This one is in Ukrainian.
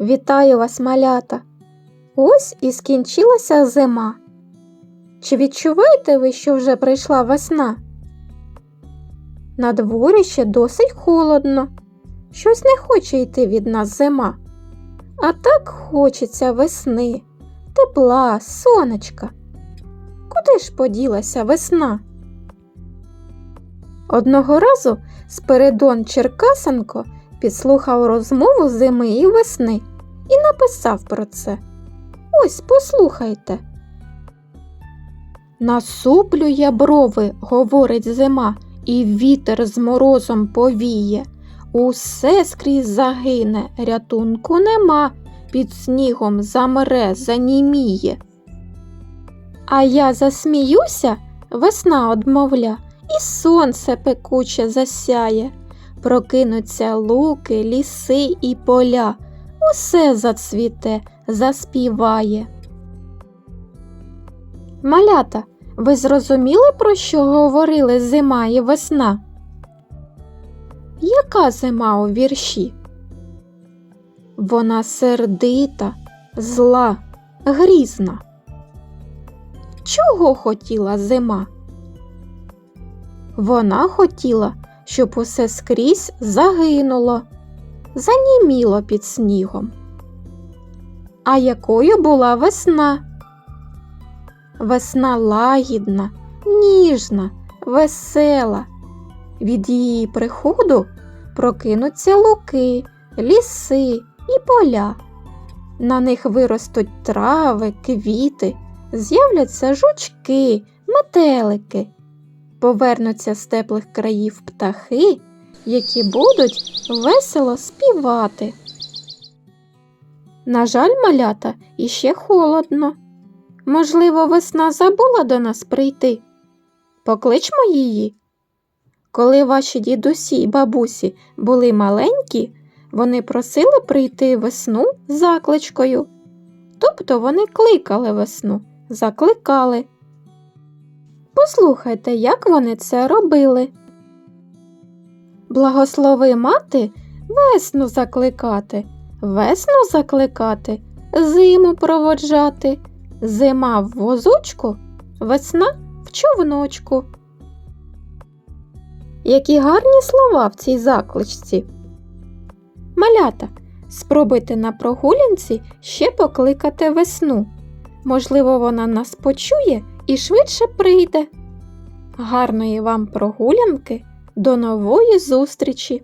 Вітаю вас, малята! Ось і скінчилася зима. Чи відчуваєте ви, що вже прийшла весна? На дворі ще досить холодно. Щось не хоче йти від нас зима. А так хочеться весни, тепла, сонечка. Куди ж поділася весна? Одного разу Спиридон Черкасенко підслухав розмову зими і весни і написав про це. Ось послухайте. Насуплює брови, говорить зима, і вітер з морозом повіє. Усе скрізь загине, рятунку нема, під снігом замре, заніміє. А я засміюся, весна одмовля, і сонце пекуче засяє. Прокинуться луки, ліси і поля, усе зацвіте, заспіває. Малята, ви зрозуміли, про що говорили зима і весна? Яка зима у вірші? Вона сердита, зла, грізна. Чого хотіла зима? Вона хотіла, щоб усе скрізь загинуло, заніміло під снігом. А якою була весна? Весна лагідна, ніжна, весела. Від її приходу прокинуться луки, ліси і поля. На них виростуть трави, квіти, з'являться жучки, метелики, повернуться з теплих країв птахи, які будуть весело співати. На жаль, малята, іще холодно. Можливо, весна забула до нас прийти. Покличмо її. Коли ваші дідусі й бабусі були маленькі, вони просили прийти весну закличкою. Тобто вони кликали весну, закликали. Послухайте, як вони це робили. Благослови мати весну закликати, весну закликати, зиму проводжати, зима в возочку, весна в човночку. Які гарні слова в цій закличці. Малята, спробуйте на прогулянці ще покликати весну. Можливо, вона нас почує і швидше прийде. Гарної вам прогулянки, до нової зустрічі!